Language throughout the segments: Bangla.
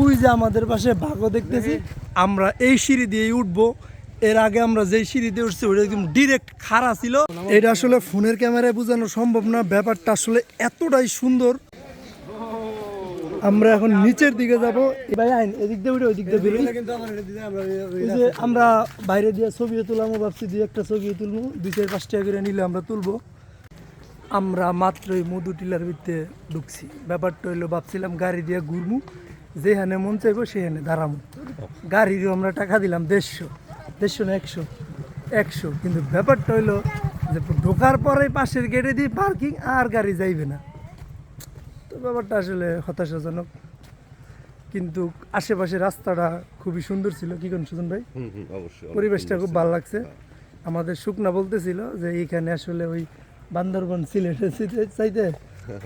ওই যে আমাদের পাশে ভাগও দেখতেছি। আমরা এই সিঁড়ি দিয়েই উঠবো। এর আগে আমরা যেই সিঁড়ি দিয়ে উঠছি ওটা একদম ডিরেক্ট খাড়া ছিল। এটা আসলে ফোনের ক্যামেরায় বোঝানো সম্ভব না। ব্যাপারটা আসলে এতটাই সুন্দর। আমরা এখন নিচের দিকে যাব। ভাই আইন এদিক দিয়ে উঠে ওই দিক দিয়ে বেরোই এই যে আমরা বাইরে দিয়ে ছবি তুলাম ভাবছি দুই একটা ছবি তুলবো দুই চার পাঁচ টাকা করে নিলে আমরা তুলবো। আমরা মাত্রই মধু টিলার ভিতরে ঢুকছি। ব্যাপারটা হইল ভাবছিলাম গাড়ি দিয়ে ঘুরমু। যেখানে মন চাইব সেখানে দাঁড়ামু। গাড়িরও আমরা টাকা দিলাম দেড়শো দেড়শো না একশো একশো। কিন্তু ব্যাপারটা হইল যে ঢোকার পরে পাশের গেটে দিয়ে পার্কিং আর গাড়ি যাইবে না। তো ব্যাপারটা আসলে হতাশাজনক। কিন্তু আশেপাশে রাস্তাটা খুবই সুন্দর ছিল। কি কোন সুজন ভাই? পরিবেশটা খুব ভালো লাগছে। আমাদের শুকনা বলতেছিল যে এইখানে আসলে ওই বান্দরবন চাইতে- চাইতে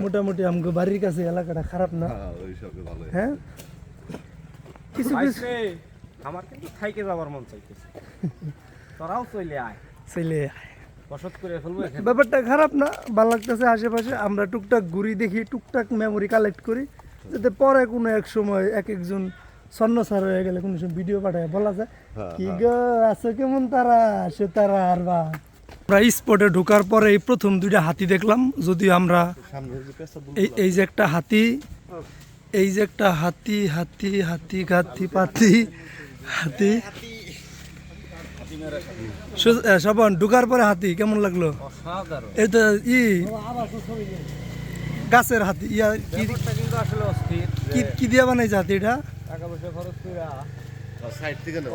মোটামুটি আমাকে বাড়ির কাছে এলাকাটা খারাপ না? হ্যাঁ ওই সবে ভালো হ্যাঁ? কিছু কিছু আমার কিন্তু থাইকে যাবার মন চাইতেছে। তোরাও চলে আয়। করে ফেলব ব্যাপারটা খারাপ না ভালো লাগতেছে আশেপাশে। আমরা টুকটাক ঘুরি দেখি টুকটাক মেমোরি কালেক্ট করি যাতে পরে কোনো এক সময় এক একজন স্বর্ণ সার হয়ে গেলে কোনো সময় ভিডিও পাঠায় বলা যায়। হ্যাঁ, কি গো আছো কেমন তারা? সে তারা আর বা। আমরা স্পটে ঢোকার পরে এই প্রথম দুইটা হাতি দেখলাম যদিও আমরা এই এই যে একটা হাতি এই যে একটা হাতি হাতি হাতি গাতি পাতি হাতি। সু- এ, ঢুকার পরে হাতি কেমন লাগল? ই গাছের হাতি ইয়া কি দিয়ে বানাইছে হাতি এটা টাকা পয়সা খরচ সাইড থেকে না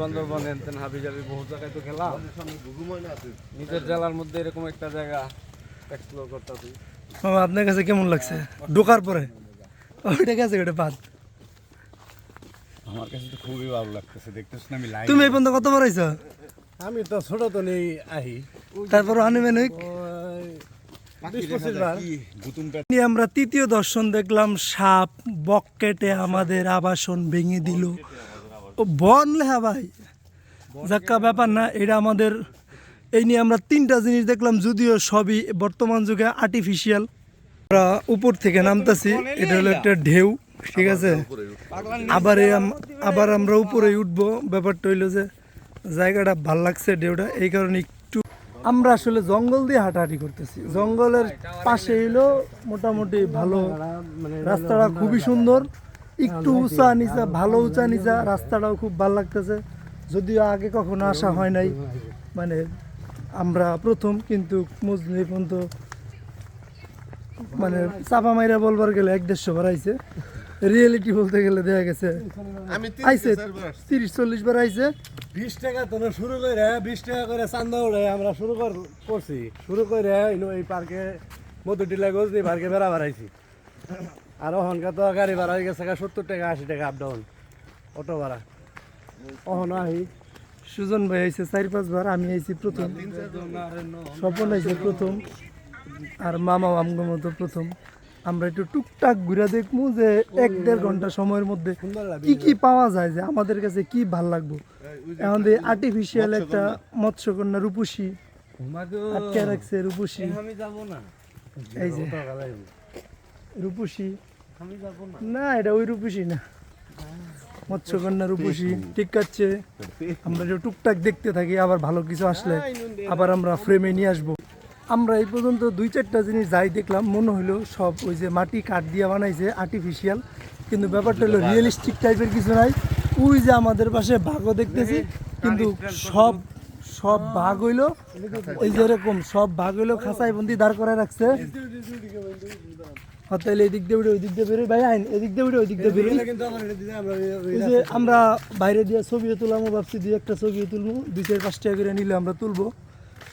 বান্দরবান হেনতেন হাবি জাবি বহু জায়গায় তো খেলাম। সামনে ঘুঘুময় না আছে? নিজের জেলার মধ্যে এরকম একটা জায়গা এক্সপ্লোর করতেছি। মামা আপনার কাছে কেমন লাগছে? ঢোকার পরে? ওইটা গেছে ওটা বাদ। আমার কাছে তো খুবই ভালো লাগতেছে দেখতেছ না আমি লাইভ তুমি এই পর্যন্ত কতবার আইছ? আমি তো ছোট তো নেই আহি। তারপর বার। গুতুমটা? নিয়ে আমরা তৃতীয় দর্শন দেখলাম সাপ বক কেটে আমাদের আবাসন ভেঙে দিল। বন লেহা ভাই। যাক্কা, ব্যাপার না, এটা আমাদের, এই নিয়ে আমরা তিনটা জিনিস দেখলাম, যদিও সবই বর্তমান যুগে আর্টিফিশিয়াল আমরা উপর থেকে নামতাছি, এটা হলো একটা ঢেউ, ঠিক আছে? আবার আবার আমরা উপরে উঠবো, ব্যাপারটা হইল যে জায়গাটা ভালো লাগছে ঢেউটা, এই কারণে একটু আমরা আসলে জঙ্গল দিয়ে হাঁটাহাঁটি করতেছি। জঙ্গলের পাশে হইল মোটামুটি ভালো, রাস্তাটা খুবই সুন্দর। একটু উঁচা নিচা ভালো উঁচা নিচা রাস্তাটাও খুব ভালো লাগতেছে। যদিও আগে কখনো আসা হয় নাই। মানে আমরা প্রথম কিন্তু মজনু পর্যন্ত মানে চাপা মাইরা বলবার গেলে এক দেড়শো বার আইছে। রিয়েলিটি বলতে গেলে দেখা গেছে আমি আইছে তিরিশ চল্লিশ বার আইছে। বিশ টাকা তো শুরু করে বিশ টাকা করে চান্দা উড়ে আমরা শুরু কর করছি। শুরু করে এই পার্কে মধু টিলা গোজ দিয়ে পার্কে বেড়া বাড়াইছি। আর ওখানকার তো গাড়ি ভাড়া হয়ে গেছে সত্তর টাকা আশি টাকা আপ ডাউন অটো ভাড়া। ওখান আহি সুজন ভাই আইছে চার পাঁচবার আমি আইছি প্রথম। স্বপন আইছে প্রথম। আর মামাও আমগো মতো প্রথম। আমরা একটু টুকটাক ঘুরে দেখব যে এক দেড় ঘণ্টা সময়ের মধ্যে কি কি পাওয়া যায় যে আমাদের কাছে কি ভালো লাগবো। এখন আর্টিফিশিয়াল একটা মৎস্যকন্যা রূপসী আটকে রাখছে রূপসী। আমি যাব না। এই যে। রূপসী। না। না এটা ওই রূপসী না। মৎস্যকন্যা রূপসী ঠিক আছে আমরা যে টুকটাক দেখতে থাকি আবার ভালো কিছু আসলে আবার আমরা ফ্রেমে নিয়ে আসব। আমরা এই পর্যন্ত দুই চারটা জিনিস যাই দেখলাম মনে হলো সব ওই যে মাটি কাঠ দিয়ে বানাইছে আর্টিফিশিয়াল কিন্তু ব্যাপারটা হলো রিয়েলিস্টিক টাইপের কিছু নাই। ওই যে আমাদের পাশে বাঘও দেখতেছি কিন্তু সব সব বাঘ হইল। ওই যে এরকম সব বাঘ হইল খাঁচাই বন্দি দাঁড় করে রাখছে। এদিক দিয়ে উঠে ওই দিক দিয়ে বেরোই ভাই আইন এদিক দিয়ে উঠে ওই দিক দিয়ে বেরোই কিন্তু আমার আমরা ওই- যে আমরা বাইরে দিয়ে ছবি তুলাম ভাবছি দুই একটা ছবি তুলবো দুই চার পাঁচ টাকা করে নিলে আমরা তুলবো।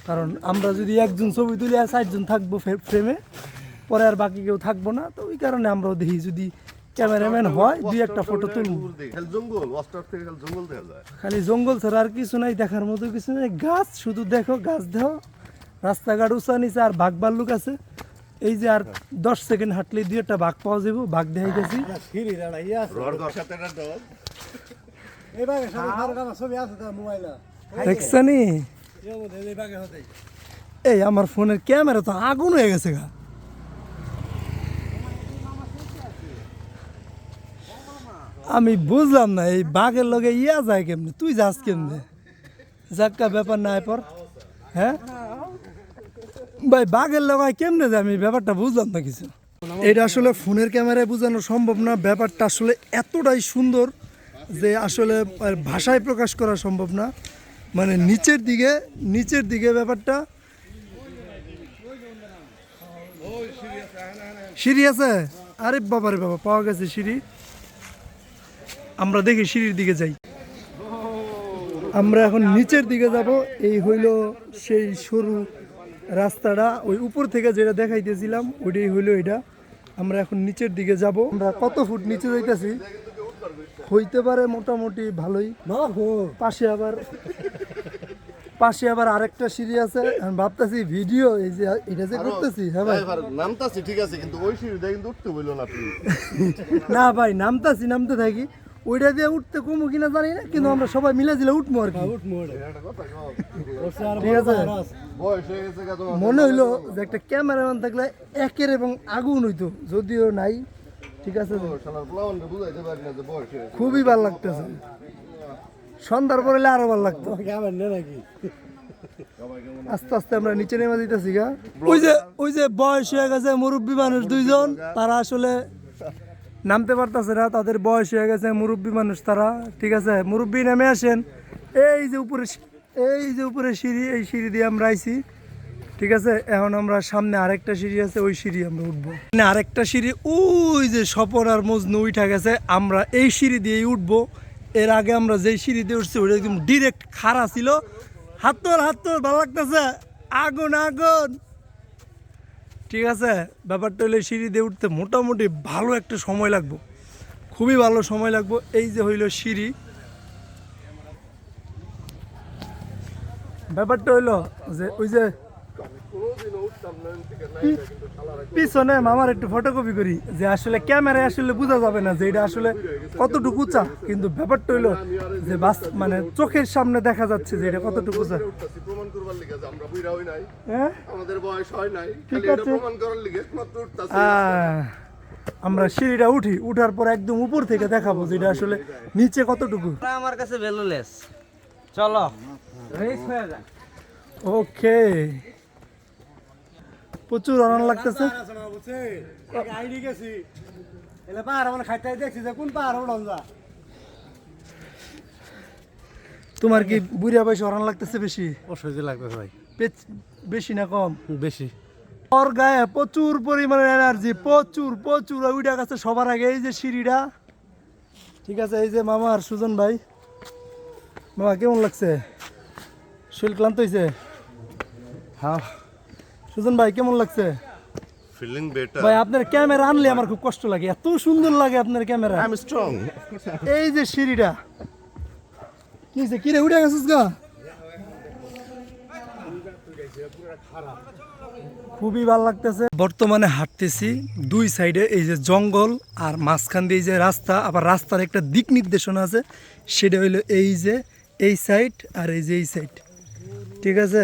কারণ আমরা যদি একজন ছবি তুলি আর চারজন থাকব ফ্রেমে পরে আর বাকি কেউ থাকব না। তো ওই কারণে আমরাও দেখি যদি ক্যামেরাম্যান হয় দুই একটা ফটো তুলবো খালি জঙ্গল ছাড়া আর কিছু নাই দেখার মতো কিছু নাই। গাছ শুধু দেখো গাছ দেখো রাস্তাঘাট উঁচা নিচে আর বাঘ ভাল্লুক আছে। এই যে আর দশ সেকেন্ড হাঁটলে দুই একটা বাঘ পাওয়া যাব বাঘ দেখাই গেছি। দাঁড়া ইয়ে দেখছানি? এই আমার ফোনের ক্যামেরা তো আগুন হয়ে গেছে গা। আমি বুঝলাম না এই বাঘের লগে ইয়া যায় কেমনে? তুই যাস কেমনে? যাক্কা ব্যাপার না পর। হ্যাঁ? ভাই বাঘের লগায় কেমনে যায় আমি ব্যাপারটা বুঝলাম না কিছু। এটা আসলে ফোনের ক্যামেরায় বোঝানো সম্ভব না, ব্যাপারটা আসলে এতটাই সুন্দর যে আসলে ভাষায় প্রকাশ করা সম্ভব না। মানে নিচের দিকে নিচের দিকে ব্যাপারটা। সিঁড়ি আছে? আরে বাবারে বাবা, পাওয়া গেছে সিঁড়ি। আমরা দেখি সিঁড়ির দিকে যাই। আমরা এখন নিচের দিকে যাব, এই হইল সেই সরু রাস্তাটা ওই উপর থেকে যেটা দেখাইতেছিলাম ওইটাই হইল এটা। আমরা এখন নিচের দিকে যাব। আমরা কত ফুট নিচে যাইতেছি? হইতে পারে মোটামুটি ভালোই। পাশে আবার পাশে আবার আরেকটা সিঁড়ি আছে। আমি ভাবতেছি ভিডিও এই যে এটা যে করতেছি হ্যাঁ ভাই? নামতাছি ঠিক আছে কিন্তু ওই সিঁড়িটা কিন্তু উঠতে বলল না না ভাই নামতাছি নামতে থাকি। ওইটা দিয়ে উঠতে কমো কিনা জানি না কিন্তু আমরা সবাই মিলে দিলে উঠবো আর কি। আর ঠিক আছে? হয়ে মনে হইল যে একটা ক্যামেরাম্যান থাকলে একের এবং আগুন হইতো যদিও নাই ঠিক আছে? খুবই ভালো লাগতেছে। সন্ধ্যার পরে হলে আরও ভালো লাগতো। নাকি? আস্তে আস্তে আমরা নিচে নেমে দিতেছি গা। ওই যে ওই যে বয়স হয়ে গেছে মুরব্বী মানুষ দুইজন তারা আসলে নামতে পারতেছে না তাদের বয়স হয়ে গেছে মুরব্বী মানুষ তারা ঠিক আছে? মুরব্বী নেমে আসেন। এই যে উপরে এই যে উপরে সিঁড়ি, এই সিঁড়ি দিয়ে আমরা আইছি। ঠিক আছে? এখন আমরা সামনে আরেকটা সিঁড়ি আছে, ওই সিঁড়ি আমরা উঠবো। মানে আরেকটা সিঁড়ি, ওই যে স্বপন আর মজনু উঠা গেছে, আমরা এই সিঁড়ি দিয়েই উঠবো। এর আগে আমরা যেই সিঁড়ি দিয়ে উঠছি, ওটা একদম ডিরেক্ট খাড়া ছিল। হাত তোর হাত তোর, ভালো লাগতেছে? আগুন আগুন! ঠিক আছে? ব্যাপারটা হলে সিঁড়ি দিয়ে উঠতে মোটামুটি ভালো একটা সময় লাগবো। খুবই ভালো সময় লাগবো। এই যে হইল সিঁড়ি। ব্যাপারটা হইল যে ওই যে পিছনে মামার একটু ফটোকপি করি, যে আসলে ক্যামেরায় আসলে বোঝা যাবে না যে এটা আসলে কতটুকু উঁচা। কিন্তু ব্যাপারটা হইল যে বাস মানে চোখের সামনে দেখা যাচ্ছে যে এটা কতটুকু উঁচা। হ্যাঁ? আমরা সিঁড়িটা উঠি, উঠার পর একদম উপর থেকে দেখাবো যে এটা আসলে নিচে কতটুকু। আমার কাছে ভ্যালুলেস চলো। ওকে প্রচুর আনন্দ লাগতেছে। আইডি গেছি। এলে পাহাড় মানে খাইতে দেখছি যে কোন পাহাড় তোমার কি বুড়িয়া বয়সে আনন্দ লাগতেছে বেশি? অসহ্য লাগতেছে ভাই। বেশি না কম? বেশি। ওর গায়ে প্রচুর পরিমাণে এনার্জি প্রচুর প্রচুর। ওইটা কাছে সবার আগে। এই যে সিঁড়িটা। ঠিক আছে এই যে মামা আর সুজন ভাই। মামা কেমন লাগছে? শরীর ক্লান্ত হয়েছে হ্যাঁ। সুজন ভাই কেমন লাগছে? ফিলিং বেটার ভাই আপনার ক্যামেরা আনলে আমার খুব কষ্ট লাগে। এত সুন্দর লাগে আপনার ক্যামেরা আই এম স্ট্রং এই যে সিঁড়িটা। কি হয়েছে কিরে উঠে গেছিস গা? খুবই ভালো লাগতেছে। বর্তমানে হাঁটতেছি দুই সাইডে এই যে জঙ্গল আর মাঝখান দিয়ে যে রাস্তা আবার রাস্তার একটা দিক নির্দেশনা আছে। সেটা হইল এই যে এই সাইড আর এই যে এই সাইড। ঠিক আছে?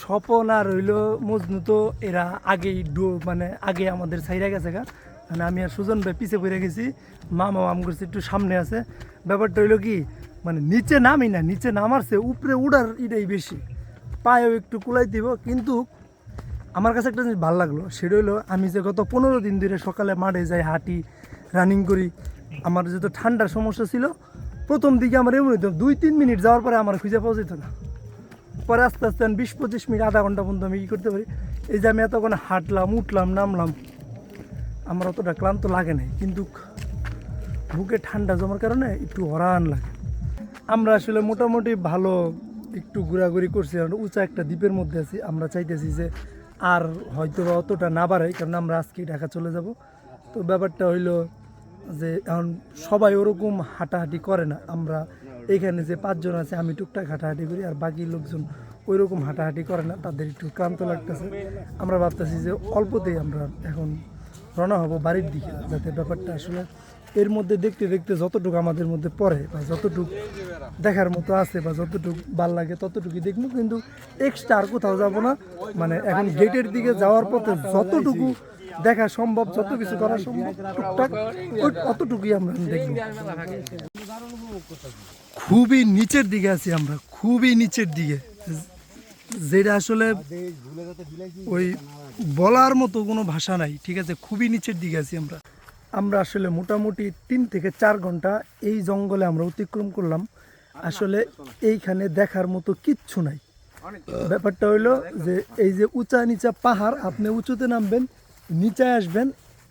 স্বপন আর হইল মজনু তো এরা আগেই ডো মানে আগে আমাদের সাইডে গেছে গা। মানে আমি আর সুজন ভাই পিছে পড়ে গেছি, মামা মাম করছে একটু সামনে আছে। ব্যাপারটা হইল কি মানে নিচে নামি না, নিচে নামারছে, উপরে উড়ার এটাই বেশি। পায়েও একটু কুলাই দিব, কিন্তু আমার কাছে একটা জিনিস ভালো লাগল, সেটা হলো আমি যে গত পনেরো দিন ধরে সকালে মাঠে যাই হাঁটি রানিং করি, আমার যেহেতু ঠান্ডার সমস্যা ছিল প্রথম দিকে আমার এমন দুই, তিন মিনিট যাওয়ার পরে আমার খুঁজে পাওয়া যেত না। পরে আস্তে আস্তে আমি বিশ, পঁচিশ মিনিট, আধা ঘণ্টা পর্যন্ত আমি কী করতে পারি? এই যে আমি এতক্ষণ হাঁটলাম, উঠলাম, নামলাম, আমার অতটা ক্লান্ত লাগে নাই। কিন্তু বুকে ঠান্ডা জমার কারণে একটু হরান লাগে। আমরা আসলে মোটামুটি ভালো একটু ঘোরাঘুরি করছি কারণ উঁচা একটা দ্বীপের মধ্যে আছি। আমরা চাইতেছি যে আর হয়তো অতটা না বাড়াই, কারণ আমরা আজকেই ঢাকা চলে যাব। তো ব্যাপারটা হইল যে এখন সবাই ওরকম হাঁটাহাঁটি করে না। আমরা এখানে যে পাঁচজন আছে, আমি টুকটাক হাঁটাহাঁটি করি আর বাকি লোকজন ওই রকম হাঁটাহাঁটি করে না। তাদের একটু ক্লান্ত লাগতেছে। আমরা ভাবতেছি যে অল্পতেই আমরা এখন রওনা হব বাড়ির দিকে, যাতে ব্যাপারটা আসলে এর মধ্যে দেখতে দেখতে যতটুকু আমাদের মধ্যে পড়ে বা যতটুকু দেখার মতো আছে বা যতটুকু ভালো লাগে ততটুকুই দেখব। কিন্তু এক্সট্রা আর কোথাও যাব না। মানে এখন গেটের দিকে যাওয়ার পথে যতটুকু দেখা সম্ভব, যত কিছু করা সম্ভব আমরা দেখব। খুবই নিচের দিকে আছি আমরা, খুবই নিচের দিকে। যেটা আসলে ওই বলার মতো কোনো ভাষা নাই, ঠিক আছে? খুবই নিচের দিকে আছি আমরা। আমরা আসলে মোটামুটি তিন থেকে চার ঘণ্টা এই জঙ্গলে আমরা অতিক্রম করলাম। আসলে এইখানে দেখার মতো কিচ্ছু নাই। ব্যাপারটা হইল যে, এই যে উঁচা নিচা পাহাড়, আপনি উঁচুতে নামবেন নিচে আসবেন,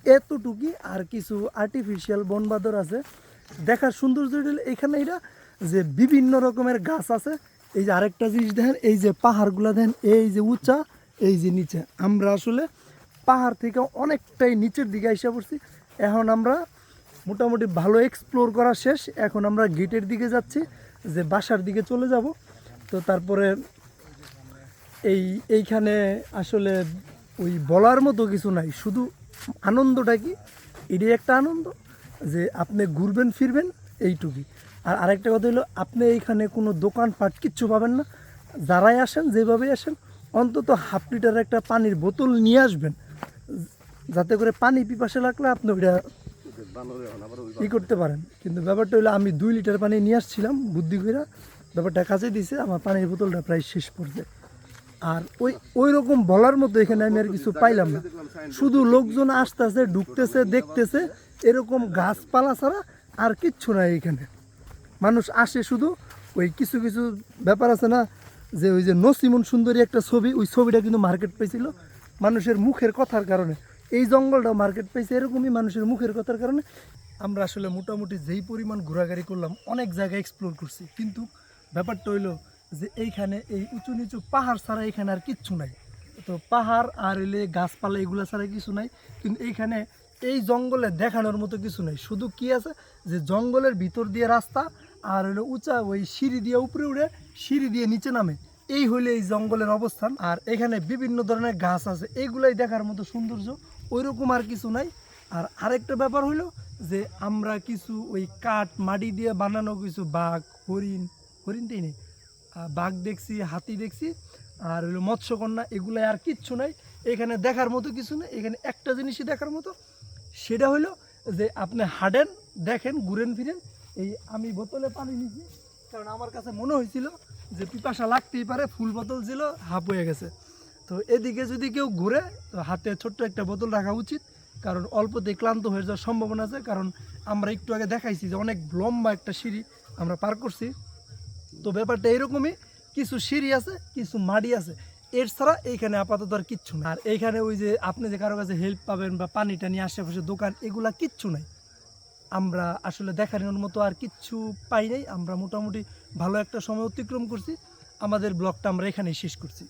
এতটুকুই আর কিছু আর্টিফিশিয়াল বনবাদর আছে। দেখার সৌন্দর্য এখানে এটা যে বিভিন্ন রকমের গাছ আছে। এই যে আরেকটা জিনিস দেখেন, এই যে পাহাড়গুলো দেখেন, এই যে উঁচা, এই যে নিচে। আমরা আসলে পাহাড় থেকে অনেকটাই নিচের দিকে এসে পড়ছি। এখন আমরা মোটামুটি ভালো এক্সপ্লোর করা শেষ। এখন আমরা গেটের দিকে যাচ্ছি, যে বাসার দিকে চলে যাব। তো তারপরে এই, এইখানে আসলে ওই বলার মতো কিছু নাই। শুধু আনন্দটা কি? এটাই একটা আনন্দ যে আপনি ঘুরবেন, ফিরবেন, এইটুকুই। আর আরেকটা কথা হলো, আপনি এইখানে কোনো দোকানপাট কিচ্ছু পাবেন না। যারাই আসেন যেভাবে আসেন, অন্তত হাফ লিটার একটা পানির বোতল নিয়ে আসবেন। যাতে করে পানি পিপাসে লাগলে আপনি ওইটা ই করতে পারেন। কিন্তু ব্যাপারটা হলো, আমি দুই লিটার পানি নিয়ে আসছিলাম, বুদ্ধি করে ব্যাপারটা কাছে দিছে, আমার পানির বোতলটা প্রায় শেষ পর্যায়ে। আর ওই ওই রকম বলার মতো এখানে আমি আর কিছু পাইলাম না। শুধু লোকজন আসতেছে, ঢুকতেছে, দেখতেছে, এরকম গাছপালা ছাড়া আর কিচ্ছু নাই এখানে। মানুষ আসে শুধু, ওই কিছু কিছু ব্যাপার আছে না, যে ওই যে নসিমন সুন্দরী একটা ছবি, ওই ছবিটা কিন্তু মার্কেট পেয়েছিল মানুষের মুখের কথার কারণে। এই জঙ্গলটাও মার্কেট পেয়েছে এরকমই মানুষের মুখের কথার কারণে। আমরা আসলে মোটামুটি যেই পরিমাণ ঘোরাঘুরি করলাম, অনেক জায়গায় এক্সপ্লোর করছি। কিন্তু ব্যাপারটা হইল যে এইখানে এই উঁচু নিচু পাহাড় ছাড়া এখানে আর কিচ্ছু নাই। তো পাহাড় আর এলে গাছপালা এগুলো ছাড়া কিছু নাই, কিন্তু এইখানে এই জঙ্গলে দেখানোর মতো কিছু নাই। শুধু কি আছে? যে জঙ্গলের ভিতর দিয়ে রাস্তা আর হলো উঁচা ওই সিঁড়ি দিয়ে উপরে উঠে সিঁড়ি দিয়ে নিচে নামে। এই হইলে এই জঙ্গলের অবস্থান। আর এখানে বিভিন্ন ধরনের গাছ আছে এইগুলাই দেখার মতো সৌন্দর্য ওইরকম আর কিছু নাই। আর আরেকটা ব্যাপার হইল যে আমরা কিছু ওই কাঠ মাটি দিয়ে বানানো কিছু বাঘ, হরিণ হরিণটাই নেই। বাঘ দেখছি, হাতি দেখছি, আর হলো মৎস্যকন্যা, এগুলাই আর কিচ্ছু নাই। এখানে দেখার মতো কিছু নেই, এখানে একটা জিনিসই দেখার মতো। সেটা হলো যে আপনি হাঁটেন, দেখেন, ঘুরেন, ফিরেন। এই আমি বোতলে পানি নিছি, কারণ আমার কাছে মনে হয়েছিল যে পিপাসা লাগতেই পারে, ফুল বোতল ছিল, হাফ হয়ে গেছে। তো এদিকে যদি কেউ ঘুরে, তো হাতে ছোট্ট একটা বোতল রাখা উচিত, কারণ অল্পতে ক্লান্ত হয়ে যাওয়ার সম্ভাবনা আছে। কারণ আমরা একটু আগে দেখাইছি যে অনেক লম্বা একটা সিঁড়ি আমরা পার করছি। তো ব্যাপারটা এরকমই, কিছু সিঁড়ি আছে, কিছু মাটি আছে। এর ছাড়া এইখানে আপাতত আর কিচ্ছু না আর এইখানে ওই যে আপনি যে কারও কাছে হেল্প পাবেন বা পানি টানি আশেপাশে দোকান, এগুলা কিচ্ছু নাই। আমরা আসলে দেখানোর মতো আর কিচ্ছু পাই নাই। আমরা মোটামুটি ভালো একটা সময় অতিক্রম করছি। আমাদের ব্লগটা আমরা এখানেই শেষ করছি।